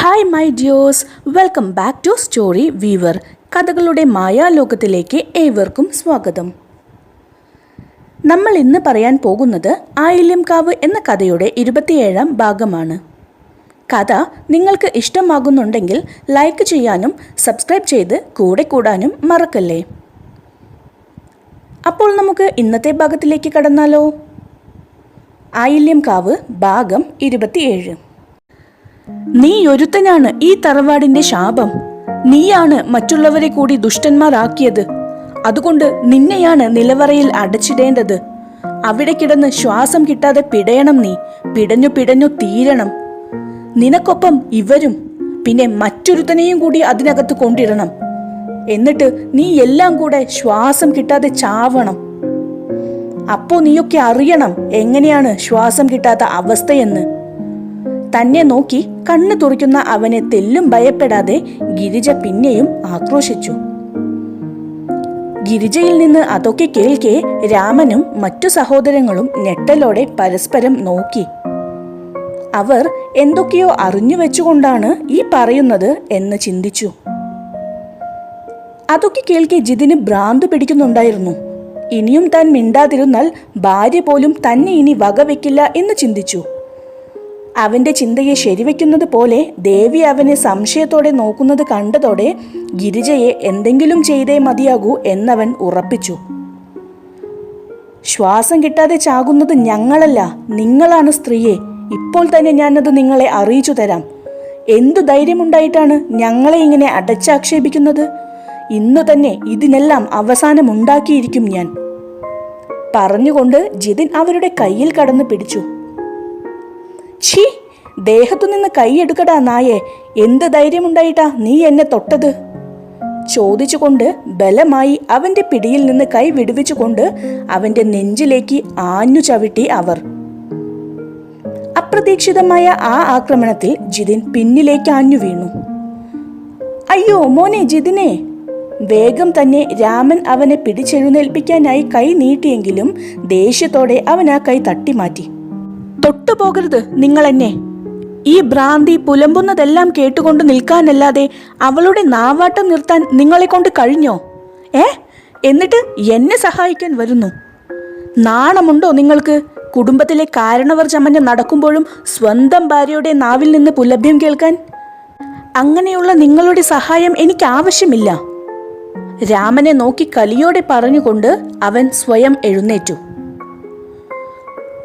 Hi my dears welcome back to Story Weaver കഥകളുടെ മായാലോകത്തിലേക്ക് ഏവർക്കും സ്വാഗതം. നമ്മൾ ഇന്ന് പറയാൻ പോകുന്നത് ആയില്യംകാവ് എന്ന കഥയുടെ ഇരുപത്തിയേഴാം ഭാഗമാണ്. കഥ നിങ്ങൾക്ക് ഇഷ്ടമാകുന്നുണ്ടെങ്കിൽ ലൈക്ക് ചെയ്യാനും സബ്സ്ക്രൈബ് ചെയ്ത് കൂടെ കൂടാനും മറക്കല്ലേ? അപ്പോൾ നമുക്ക് ഇന്നത്തെ ഭാഗത്തിലേക്ക് കടന്നാലോ? ആയില്യംകാവ് ഭാഗം ഇരുപത്തിയേഴ്. നീ ഒരുത്തനാണ് ഈ തറവാടിന്റെ ശാപം. നീയാണ് മറ്റുള്ളവരെ കൂടി ദുഷ്ടന്മാരാക്കിയത്. അതുകൊണ്ട് നിന്നെയാണ് നിലവറയിൽ അടച്ചിടേണ്ടത്. അവിടെ കിടന്ന് ശ്വാസം കിട്ടാതെ പിടയണം നീ. പിടഞ്ഞു പിടഞ്ഞു തീരണം. നിനക്കൊപ്പം ഇവരും പിന്നെ മറ്റൊരുത്തനെയും കൂടി അതിനകത്ത് കൊണ്ടിടണം. എന്നിട്ട് നീ എല്ലാം കൂടെ ശ്വാസം കിട്ടാതെ ചാവണം. അപ്പോ നീയൊക്കെ അറിയണം എങ്ങനെയാണ് ശ്വാസം കിട്ടാത്ത അവസ്ഥയെന്ന്. തന്നെ നോക്കി കണ്ണു തുറക്കുന്ന അവനെ തെല്ലും ഭയപ്പെടാതെ ഗിരിജ പിന്നെയും ആക്രോശിച്ചു. ഗിരിജയിൽ നിന്ന് അതൊക്കെ കേൾക്കെ രാമനും മറ്റു സഹോദരങ്ങളും ഞെട്ടലോടെ പരസ്പരം നോക്കി. അവർ എന്തൊക്കെയോ അറിഞ്ഞു വെച്ചുകൊണ്ടാണ് ഈ പറയുന്നത് എന്ന് ചിന്തിച്ചു. അതൊക്കെ കേൾക്കെ ജിതിന് ഭ്രാന്ത് പിടിക്കുന്നുണ്ടായിരുന്നു. ഇനിയും താൻ മിണ്ടാതിരുന്നാൽ ഭാര്യ പോലും തന്നെ ഇനി വകവെക്കില്ല എന്ന് ചിന്തിച്ചു. അവന്റെ ചിന്തയെ ശരിവെക്കുന്നത് പോലെ ദേവി അവനെ സംശയത്തോടെ നോക്കുന്നത് കണ്ടതോടെ ഗിരിജയെ എന്തെങ്കിലും ചെയ്തേ മതിയാകൂ എന്നവൻ ഉറപ്പിച്ചു. ശ്വാസം കിട്ടാതെ ചാകുന്നത് ഞങ്ങളല്ല നിങ്ങളാണ് സ്ത്രീയെ. ഇപ്പോൾ തന്നെ ഞാനത് നിങ്ങളെ അറിയിച്ചു തരാം. എന്തു ധൈര്യമുണ്ടായിട്ടാണ് ഞങ്ങളെ ഇങ്ങനെ അടച്ചാക്ഷേപിക്കുന്നത്? ഇന്നു തന്നെ ഇതിനെല്ലാം അവസാനമുണ്ടാക്കിയിരിക്കും ഞാൻ. പറഞ്ഞുകൊണ്ട് ജിതിൻ അവരുടെ കയ്യിൽ കടന്നു പിടിച്ചു. ഛീ ദേഹത്തു നിന്ന് കൈയെടുക്കടാ നായെ. എന്ത് ധൈര്യമുണ്ടായിട്ടാ നീ എന്നെ തൊട്ടത്? ചോദിച്ചുകൊണ്ട് ബലമായി അവന്റെ പിടിയിൽ നിന്ന് കൈ വിടുവിച്ചുകൊണ്ട് അവന്റെ നെഞ്ചിലേക്ക് ആഞ്ഞു ചവിട്ടി അവർ. അപ്രതീക്ഷിതമായ ആ ആക്രമണത്തിൽ ജിതിൻ പിന്നിലേക്ക് ആഞ്ഞു വീണു. അയ്യോ മോനെ ജിതിനെ വേഗം തന്നെ രാമൻ അവനെ പിടിച്ചെഴുന്നേൽപ്പിക്കാനായി കൈ നീട്ടിയെങ്കിലും ദേഷ്യത്തോടെ അവൻ ആ കൈ തട്ടിമാറ്റി. തൊട്ടുപോകരുത് നിങ്ങൾ എന്നെ ഈ ഭ്രാന്തി പുലമ്പുന്നതെല്ലാം കേട്ടുകൊണ്ട് നിൽക്കാനല്ലാതെ അവളുടെ നാവാട്ടം നിർത്താൻ നിങ്ങളെ കൊണ്ട് കഴിഞ്ഞോ? ഏ? എന്നിട്ട് എന്നെ സഹായിക്കാൻ വരുന്നു. നാണമുണ്ടോ നിങ്ങൾക്ക്? കുടുംബത്തിലെ കാരണവർ ചമഞ്ഞ് നടക്കുമ്പോഴും സ്വന്തം ഭാര്യയുടെ നാവിൽ നിന്ന് പുലഭ്യം കേൾക്കാൻ? അങ്ങനെയുള്ള നിങ്ങളുടെ സഹായം എനിക്ക് ആവശ്യമില്ല. രാമനെ നോക്കി കലിയോടെ പറഞ്ഞുകൊണ്ട് അവൻ സ്വയം എഴുന്നേറ്റു.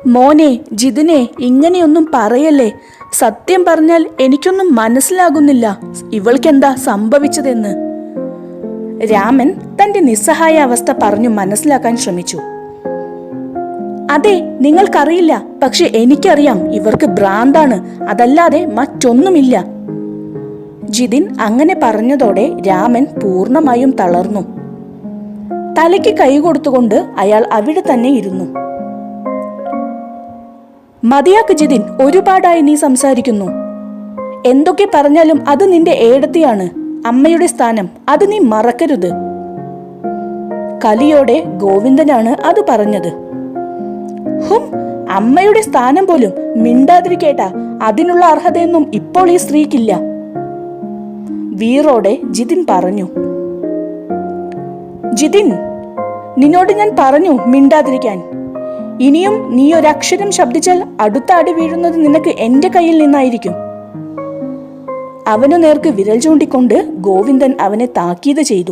മോനെ ജിതിനെ ഇങ്ങനെയൊന്നും പറയല്ലേ? സത്യം പറഞ്ഞാൽ എനിക്കൊന്നും മനസ്സിലാകുന്നില്ല. ഇവൾക്കെന്താ സംഭവിച്ചതെന്ന്? രാമൻ തന്റെ നിസ്സഹായ അവസ്ഥ പറഞ്ഞു മനസ്സിലാക്കാൻ ശ്രമിച്ചു. അതെ നിങ്ങൾക്കറിയില്ല. പക്ഷെ എനിക്കറിയാം ഇവർക്ക് ഭ്രാന്താണ്. അതല്ലാതെ മറ്റൊന്നുമില്ല. ജിതിൻ അങ്ങനെ പറഞ്ഞതോടെ രാമൻ പൂർണമായും തളർന്നു. തലയ്ക്ക് കൈ കൊടുത്തുകൊണ്ട് അയാൾ അവിടെ തന്നെ ഇരുന്നു. മതിയാക്ക് ജിതിൻ ഒരുപാടായി നീ സംസാരിക്കുന്നു. എന്തൊക്കെ പറഞ്ഞാലും അത് നിന്റെ ഏടത്തിയാണ്. അമ്മയുടെ സ്ഥാനം അത് നീ മറക്കരുത്. കലിയോടെ ഗോവിന്ദനാണ് അത് പറഞ്ഞത്. ഹും അമ്മയുടെ സ്ഥാനം പോലും മിണ്ടാതിരിക്കേട്ട. അതിനുള്ള അർഹതയൊന്നും ഇപ്പോൾ ഈ സ്ത്രീക്കില്ല. വീറോടെ ജിതിൻ പറഞ്ഞു. ജിതിൻ നിന്നോട് ഞാൻ പറഞ്ഞു മിണ്ടാതിരിക്കാൻ. ഇനിയും നീ ഒരക്ഷരം ശബ്ദിച്ചാൽ അടുത്ത അടി വീഴുന്നത് നിനക്ക് എന്റെ കയ്യിൽ നിന്നായിരിക്കും. അവനു നേർക്ക് വിരൽ ചൂണ്ടിക്കൊണ്ട് ഗോവിന്ദൻ അവനെ താക്കീത് ചെയ്തു.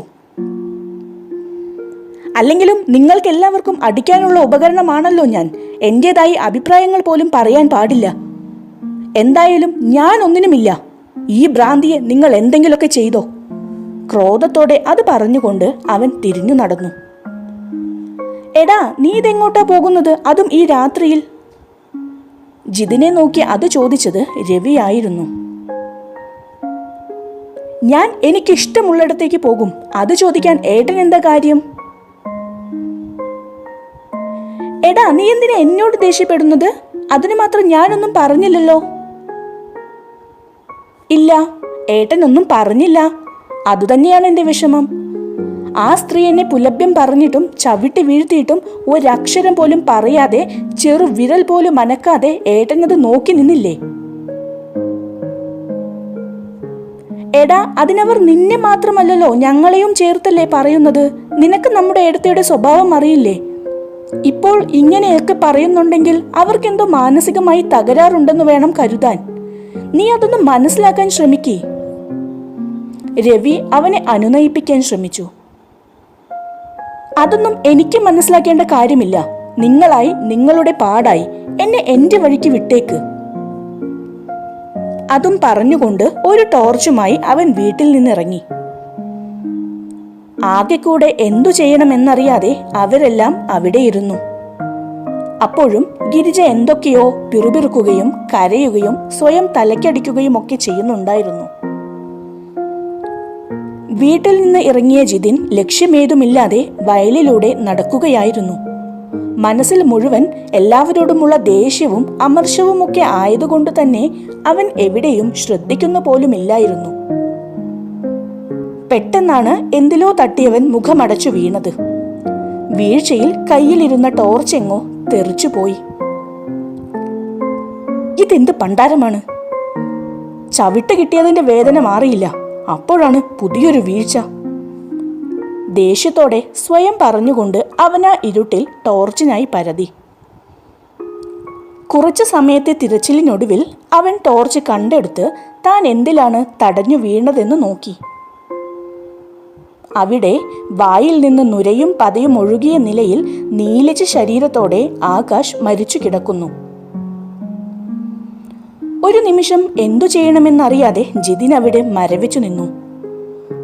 അല്ലെങ്കിലും നിങ്ങൾക്ക് എല്ലാവർക്കും അടിക്കാനുള്ള ഉപകരണമാണല്ലോ ഞാൻ. എന്റേതായി അഭിപ്രായങ്ങൾ പോലും പറയാൻ പാടില്ല. എന്തായാലും ഞാൻ ഒന്നിനുമില്ല. ഈ ഭ്രാന്തിയെ നിങ്ങൾ എന്തെങ്കിലുമൊക്കെ ചെയ്തോ? ക്രോധത്തോടെ അത് പറഞ്ഞുകൊണ്ട് അവൻ തിരിഞ്ഞു നടന്നു. എടാ നീ ഇതെങ്ങോട്ടാ പോകുന്നത്? അതും ഈ രാത്രിയിൽ. ജിതിനെ നോക്കി അത് ചോദിച്ചത് രവിയായിരുന്നു ഞാൻ എനിക്കിഷ്ടമുള്ളിടത്തേക്ക് പോകും. അത് ചോദിക്കാൻ ഏട്ടൻ എന്താ കാര്യം? എടാ നീ എന്തിനാ എന്നോട് ദേഷ്യപ്പെടുന്നത്? അതിന് മാത്രം ഞാനൊന്നും പറഞ്ഞില്ലല്ലോ. ഇല്ല ഏട്ടനൊന്നും പറഞ്ഞില്ല. അതുതന്നെയാണ് എന്റെ വിഷമം. ആ സ്ത്രീ എന്നെ പുലഭ്യം പറഞ്ഞിട്ടും ചവിട്ടി വീഴ്ത്തിയിട്ടും ഒരക്ഷരം പോലും പറയാതെ ചെറു വിരൽ പോലും അനക്കാതെ ഏട്ടനത് നോക്കി നിന്നില്ലേ? എടാ അതിനവർ നിന്നെ മാത്രമല്ലല്ലോ ഞങ്ങളെയും ചേർത്തല്ലേ പറയുന്നത്? നിനക്ക് നമ്മുടെ ഏടത്തയുടെ സ്വഭാവം അറിയില്ലേ? ഇപ്പോൾ ഇങ്ങനെയൊക്കെ പറയുന്നുണ്ടെങ്കിൽ അവർക്കെന്തോ മാനസികമായി തകരാറുണ്ടെന്ന് വേണം കരുതാൻ. നീ അതൊന്ന് മനസ്സിലാക്കാൻ ശ്രമിക്കേ. രവി അവനെ അനുനയിപ്പിക്കാൻ ശ്രമിച്ചു. അതൊന്നും എനിക്ക് മനസ്സിലാക്കേണ്ട കാര്യമില്ല. നിങ്ങളായി നിങ്ങളുടെ പാടായി എന്നെ എന്റെ വഴിക്ക് വിട്ടേക്ക്. അതും പറഞ്ഞുകൊണ്ട് ഒരു ടോർച്ചുമായി അവൻ വീട്ടിൽ നിന്നിറങ്ങി. ആകെ കൂടെ എന്തു ചെയ്യണമെന്നറിയാതെ അവരെല്ലാം അവിടെ ഇരുന്നു. അപ്പോഴും ഗിരിജ എന്തൊക്കെയോ പിറുപിറുക്കുകയും കരയുകയും സ്വയം തലയ്ക്കടിക്കുകയും ഒക്കെ ചെയ്യുന്നുണ്ടായിരുന്നു. വീട്ടിൽ നിന്ന് ഇറങ്ങിയ ജിതിൻ ലക്ഷ്യമേതുമില്ലാതെ വയലിലൂടെ നടക്കുകയായിരുന്നു. മനസ്സിൽ മുഴുവൻ എല്ലാവരോടുമുള്ള ദേഷ്യവും അമർഷവുമൊക്കെ ആയതുകൊണ്ട് തന്നെ അവൻ എവിടെയും ശ്രദ്ധിക്കുന്ന പോലുമില്ലായിരുന്നു. പെട്ടെന്നാണ് എന്തിലോ തട്ടിയവൻ മുഖമടച്ചു വീണത്. വീഴ്ചയിൽ കയ്യിലിരുന്ന ടോർച്ചെങ്ങോ തെറിച്ചുപോയി ഇതെന്ത് പണ്ടാരമാണ്? ചവിട്ട് കിട്ടിയതിന്റെ വേദന മാറിയില്ല. അപ്പോഴാണ് പുതിയൊരു വീഴ്ച. ദേഷ്യത്തോടെ സ്വയം പറഞ്ഞുകൊണ്ട് അവൻ ആ ഇരുട്ടിൽ ടോർച്ചിനായി പരതി. കുറച്ചു സമയത്തെ തിരച്ചിലിനൊടുവിൽ അവൻ ടോർച്ച് കണ്ടെടുത്ത് താൻ എന്തിലാണ് തടഞ്ഞു വീണതെന്ന് നോക്കി. അവിടെ വായിൽ നിന്ന് നുരയും പതയും ഒഴുകിയ നിലയിൽ നീലിച്ച ശരീരത്തോടെ ആകാശ് മരിച്ചു കിടക്കുന്നു. ഒരു നിമിഷം എന്തു ചെയ്യണമെന്നറിയാതെ ജിതിൻ അവിടെ മരവിച്ചു നിന്നു.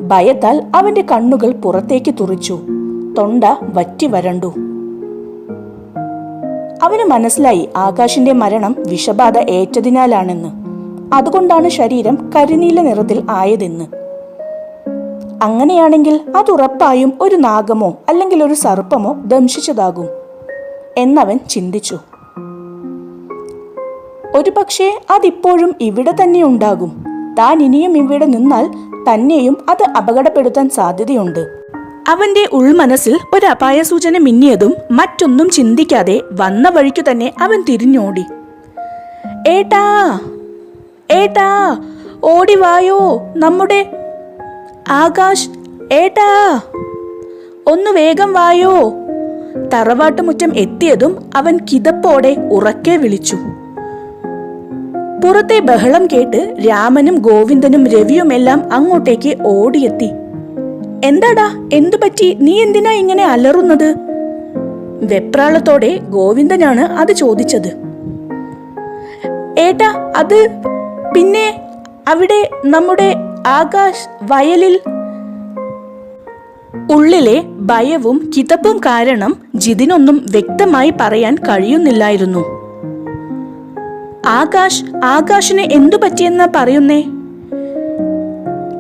ഭയത്താൽ അവന്റെ കണ്ണുകൾ പുറത്തേക്ക് തുറിച്ചു. തൊണ്ട വറ്റി വരണ്ടു. അവന് മനസ്സിലായി ആകാശിന്റെ മരണം വിഷബാധ ഏറ്റതിനാലാണെന്ന്. അതുകൊണ്ടാണ് ശരീരം കരിനീല നിറത്തിൽ ആയതെന്ന്. അങ്ങനെയാണെങ്കിൽ അത് ഉറപ്പായും ഒരു നാഗമോ അല്ലെങ്കിൽ ഒരു സർപ്പമോ ദംശിച്ചതാകും. എന്നവൻ ചിന്തിച്ചു. ഒരുപക്ഷെ അതിപ്പോഴും ഇവിടെ തന്നെ ഉണ്ടാകും. താൻ ഇനിയും ഇവിടെ നിന്നാൽ തന്നെയും അത് അപകടപ്പെടുത്താൻ സാധ്യതയുണ്ട്. അവന്റെ ഉൾമനസ്സിൽ ഒരു അപായ സൂചന മിന്നിയതും മറ്റൊന്നും ചിന്തിക്കാതെ വന്ന വഴിക്കു തന്നെ അവൻ തിരിഞ്ഞോടി. ഏട്ടാ ഏട്ടാ ഓടി വായോ നമ്മുടെ ആകാശ് ഏട്ടാ ഒന്ന് വേഗം വായോ. തറവാട്ടുമുറ്റം എത്തിയതും അവൻ കിതപ്പോടെ ഉറക്കെ വിളിച്ചു. പുറത്തെ ബഹളം കേട്ട് രാമനും ഗോവിന്ദനും രവിയും എല്ലാം അങ്ങോട്ടേക്ക് ഓടിയെത്തി. എന്താടാ? എന്തു പറ്റി? നീ എന്തിനാ ഇങ്ങനെ അലറുന്നത്? വെപ്രാളത്തോടെ ഗോവിന്ദനാണ് അത് ചോദിച്ചത്. ഏട്ടാ അത് പിന്നെ അവിടെ നമ്മുടെ ആകാശ് വയലിൽ ഉള്ളിലെ ഭയവും കിതപ്പും കാരണം ജിതിനൊന്നും വ്യക്തമായി പറയാൻ കഴിയുന്നില്ലായിരുന്നു. ആകാശ് ആകാശിന് എന്തു പറ്റിയെന്ന പറയുന്നേ?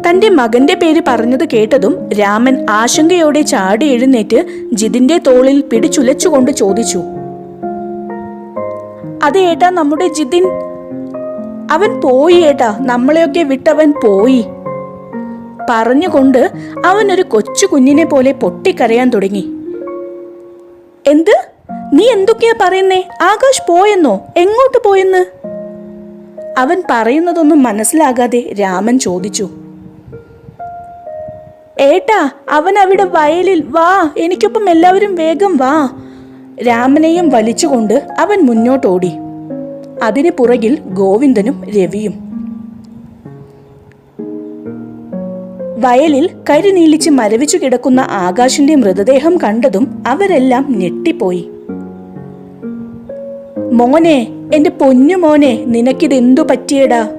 തന്റെ മകന്റെ പേര് പറഞ്ഞത് കേട്ടതും രാമൻ ആശങ്കയോടെ ചാടി എഴുന്നേറ്റ് ജിതിന്റെ തോളിൽ പിടിച്ചുലച്ചുകൊണ്ട് ചോദിച്ചു. അത് ഏട്ടാ നമ്മുടെ ജിതിൻ? അവൻ പോയി ഏട്ടാ നമ്മളെയൊക്കെ വിട്ടവൻ പോയി. പറഞ്ഞുകൊണ്ട് അവൻ ഒരു കൊച്ചു കുഞ്ഞിനെ പോലെ പൊട്ടിക്കരയാൻ തുടങ്ങി. എന്ത്? നീ എന്തൊക്കെയാ പറയുന്നേ? ആകാശ് പോയെന്നോ? എങ്ങോട്ട് പോയെന്ന്? അവൻ പറയുന്നതൊന്നും മനസ്സിലാകാതെ രാമൻ ചോദിച്ചു. ഏട്ടാ അവൻ അവിടെ വയലിൽ വാ എനിക്കൊപ്പം എല്ലാവരും വേഗം വാ. രാമനെയും വലിച്ചുകൊണ്ട് അവൻ മുന്നോട്ടോടി. അതിന് പുറകിൽ ഗോവിന്ദനും രവിയും. വയലിൽ കരിനീലിച്ച് മരവിച്ചു കിടക്കുന്ന ആകാശിന്റെ മൃതദേഹം കണ്ടതും അവരെല്ലാം ഞെട്ടിപ്പോയി. മോനെ എന്റെ പൊന്നു മോനെ നിനക്കിതെന്തു പറ്റിയടാ?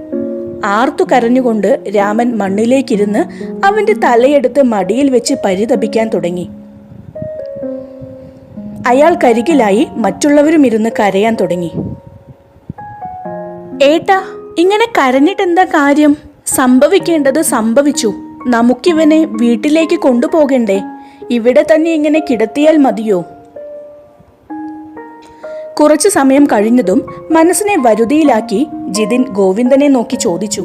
ആർത്തു കരഞ്ഞുകൊണ്ട് രാമൻ മണ്ണിലേക്കിരുന്ന് അവന്റെ തലയെടുത്ത് മടിയിൽ വെച്ച് പരിതപിക്കാൻ തുടങ്ങി. അയാൾ കരികിലായി മറ്റുള്ളവരും ഇരുന്ന് കരയാൻ തുടങ്ങി. ഏട്ടാ ഇങ്ങനെ കരഞ്ഞിട്ടെന്താ കാര്യം? സംഭവിക്കേണ്ടത് സംഭവിച്ചു. നമുക്കിവനെ വീട്ടിലേക്ക് കൊണ്ടുപോകണ്ടേ? ഇവിടെ തന്നെ ഇങ്ങനെ കിടത്തിയാൽ മതിയോ? കുറച്ചു സമയം കഴിഞ്ഞതും മനസ്സിനെ വരുതിയിലാക്കി ജിതിൻ ഗോവിന്ദനെ നോക്കി ചോദിച്ചു.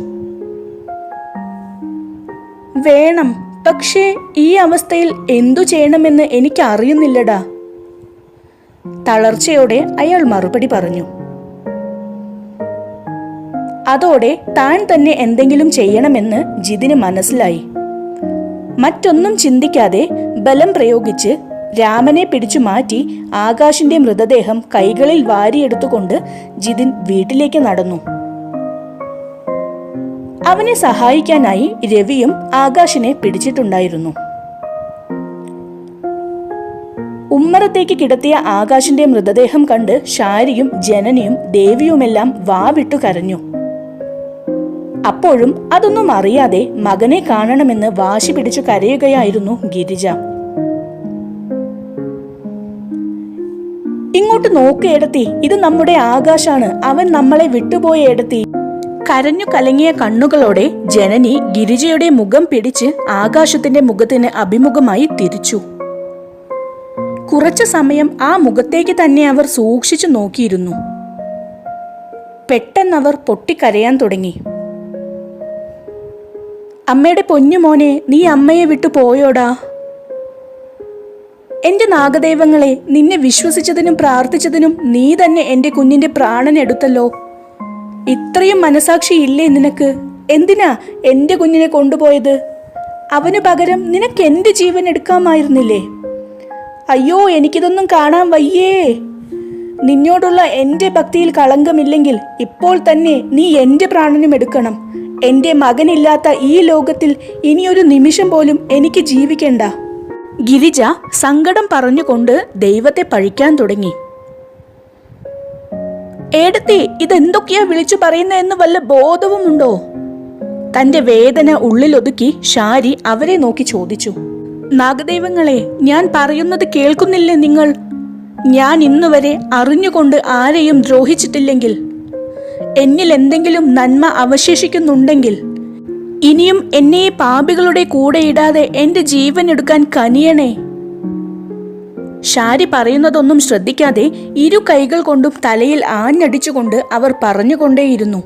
വേണം പക്ഷേ ഈ അവസ്ഥയിൽ എന്തു ചെയ്യണമെന്ന് എനിക്ക് അറിയുന്നില്ലടാ തളർച്ചയോടെ അയാൾ മറുപടി പറഞ്ഞു. അതോടെ താൻ തന്നെ എന്തെങ്കിലും ചെയ്യണമെന്ന് ജിതിന് മനസ്സിലായി. മറ്റൊന്നും ചിന്തിക്കാതെ ബലം പ്രയോഗിച്ച് രാമനെ പിടിച്ചു മാറ്റി ആകാശിന്റെ മൃതദേഹം കൈകളിൽ വാരിയെടുത്തുകൊണ്ട് ജിതിൻ വീട്ടിലേക്ക് നടന്നു. അവനെ സഹായിക്കാനായി രവിയും ആകാശിനെ പിടിച്ചിട്ടുണ്ടായിരുന്നു. ഉമ്മറത്തേക്ക് കിടത്തിയ ആകാശിന്റെ മൃതദേഹം കണ്ട് ഷാരിയും ജനനിയും ദേവിയുമെല്ലാം വാവിട്ടു കരഞ്ഞു. അപ്പോഴും അതൊന്നും അറിയാതെ മകനെ കാണണമെന്ന് വാശി പിടിച്ചു കരയുകയായിരുന്നു ഗിരിജ. ഇങ്ങോട്ട് നോക്ക് എടത്തി ഇത് നമ്മുടെ ആകാശാണ്. അവൻ നമ്മളെ വിട്ടുപോയ എടത്തി കരഞ്ഞു കലങ്ങിയ കണ്ണുകളോടെ ജനനി ഗിരിജയുടെ മുഖം പിടിച്ച് ആകാശത്തിന്റെ മുഖത്തിന് അഭിമുഖമായി തിരിച്ചു. കുറച്ചു സമയം ആ മുഖത്തേക്ക് തന്നെ അവർ സൂക്ഷിച്ചു നോക്കിയിരുന്നു. പെട്ടെന്നവർ പൊട്ടിക്കരയാൻ തുടങ്ങി. അമ്മയുടെ പൊന്നുമോനെ നീ അമ്മയെ വിട്ടു പോയോടാ? എന്റെ നാഗദൈവങ്ങളെ നിന്നെ വിശ്വസിച്ചതിനും പ്രാർത്ഥിച്ചതിനും നീ തന്നെ എന്റെ കുഞ്ഞിന്റെ പ്രാണൻ എടുത്തല്ലോ. ഇത്രയും മനസാക്ഷി ഇല്ലേ നിനക്ക്? എന്തിനാ എന്റെ കുഞ്ഞിനെ കൊണ്ടുപോയത്? അവന് പകരം നിനക്ക് എന്റെ ജീവൻ എടുക്കാമായിരുന്നില്ലേ? അയ്യോ എനിക്കിതൊന്നും കാണാൻ വയ്യേ. നിന്നോടുള്ള എന്റെ ഭക്തിയിൽ കളങ്കമില്ലെങ്കിൽ ഇപ്പോൾ തന്നെ നീ എന്റെ പ്രാണനും എടുക്കണം. എന്റെ മകനില്ലാത്ത ഈ ലോകത്തിൽ ഇനിയൊരു നിമിഷം പോലും എനിക്ക് ജീവിക്കണ്ട. ഗിരിജ സങ്കടം പറഞ്ഞുകൊണ്ട് ദൈവത്തെ പഴിക്കാൻ തുടങ്ങി. ഏടത്തി ഇതെന്തൊക്കെയാ വിളിച്ചു പറയുന്നതെന്ന് വല്ല ബോധവുമുണ്ടോ? തന്റെ വേദന ഉള്ളിലൊതുക്കി ഷാരി അവരെ നോക്കി ചോദിച്ചു. നാഗദൈവങ്ങളെ ഞാൻ പറയുന്നത് കേൾക്കുന്നില്ലേ നിങ്ങൾ? ഞാൻ ഇന്നുവരെ അറിഞ്ഞുകൊണ്ട് ആരെയും ദ്രോഹിച്ചിട്ടില്ലെങ്കിൽ എന്നിൽ എന്തെങ്കിലും നന്മ അവശേഷിക്കുന്നുണ്ടെങ്കിൽ ഇനിയും എന്നെ പാപികളുടെ കൂടെ ഇടാതെ എന്റെ ജീവൻ എടുക്കാൻ കനിയണേ. ഷാരി പറയുന്നതൊന്നും ശ്രദ്ധിക്കാതെ ഇരു കൈകൾ കൊണ്ടും തലയിൽ ആഞ്ഞടിച്ചുകൊണ്ട് അവർ പറഞ്ഞുകൊണ്ടേയിരുന്നു.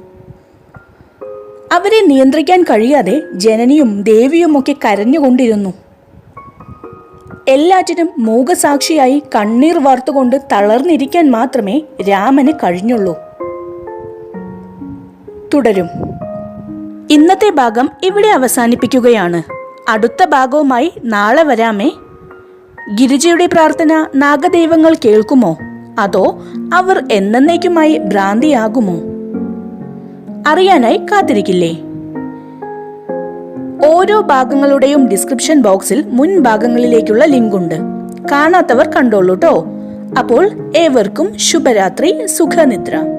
അവരെ നിയന്ത്രിക്കാൻ കഴിയാതെ ജനനിയും ദേവിയുമൊക്കെ കരഞ്ഞുകൊണ്ടിരുന്നു. എല്ലാറ്റിനും മൂകസാക്ഷിയായി കണ്ണീർ വാർത്തുകൊണ്ട് തളർന്നിരിക്കാൻ മാത്രമേ രാമന് കഴിഞ്ഞുള്ളൂ. തുടരും. ഇന്നത്തെ ഭാഗം ഇവിടെ അവസാനിപ്പിക്കുകയാണ്. അടുത്ത ഭാഗവുമായി നാളെ വരാമേ. ഗിരിജയുടെ പ്രാർത്ഥന നാഗദൈവങ്ങൾ കേൾക്കുമോ? അതോ അവർ എന്നേക്കുമായി ഭ്രാന്തിയാകുമോ? അറിയാനായി കാത്തിരിക്കില്ലേ? ഓരോ ഭാഗങ്ങളുടെയും ഡിസ്ക്രിപ്ഷൻ ബോക്സിൽ മുൻ ഭാഗങ്ങളിലേക്കുള്ള ലിങ്ക് ഉണ്ട് കാണാത്തവർ കണ്ടോളൂട്ടോ. അപ്പോൾ ഏവർക്കും ശുഭരാത്രി സുഖനിദ്ര.